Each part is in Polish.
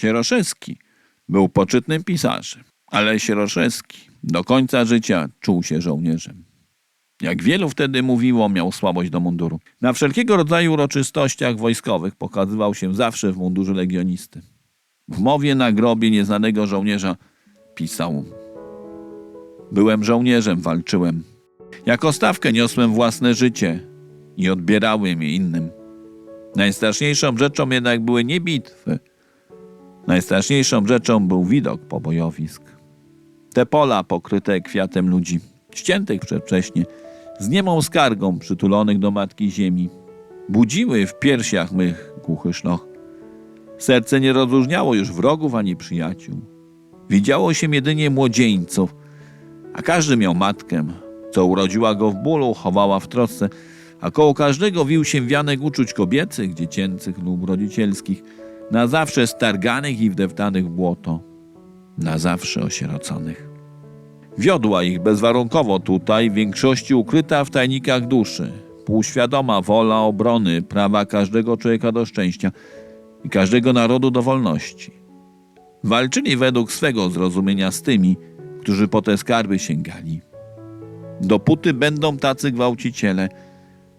Sieroszewski był poczytnym pisarzem, ale Sieroszewski do końca życia czuł się żołnierzem. Jak wielu wtedy mówiło, miał słabość do munduru. Na wszelkiego rodzaju uroczystościach wojskowych pokazywał się zawsze w mundurze legionisty. W mowie na grobie nieznanego żołnierza pisał: Byłem żołnierzem, walczyłem. Jako stawkę niosłem własne życie i odbierałem je innym. Najstraszniejszą rzeczą jednak były nie bitwy. Najstraszniejszą rzeczą był widok pobojowisk. Te pola pokryte kwiatem ludzi, ściętych przedwcześnie, z niemą skargą przytulonych do Matki Ziemi, budziły w piersiach mych głuchy szloch. Serce nie rozróżniało już wrogów ani przyjaciół. Widziało się jedynie młodzieńców, a każdy miał matkę, co urodziła go w bólu, chowała w trosce, a koło każdego wił się wianek uczuć kobiecych, dziecięcych lub rodzicielskich, na zawsze starganych i wdeptanych w błoto, na zawsze osieroconych. Wiodła ich bezwarunkowo tutaj, w większości ukryta w tajnikach duszy, półświadoma wola obrony prawa każdego człowieka do szczęścia i każdego narodu do wolności. Walczyli według swego zrozumienia z tymi, którzy po te skarby sięgali. Dopóty będą tacy gwałciciele,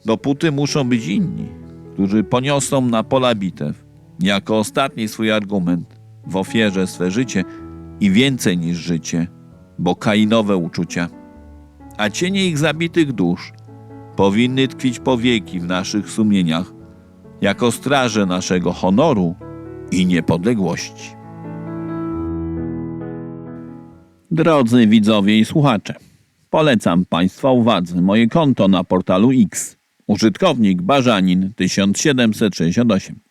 dopóty muszą być inni, którzy poniosą na pola bitew, jako ostatni swój argument, w ofierze swe życie i więcej niż życie, bo kainowe uczucia. A cienie ich zabitych dusz powinny tkwić po wieki w naszych sumieniach, jako straże naszego honoru i niepodległości. Drodzy widzowie i słuchacze, polecam Państwa uwadze moje konto na portalu X. Użytkownik Barzanin 1768.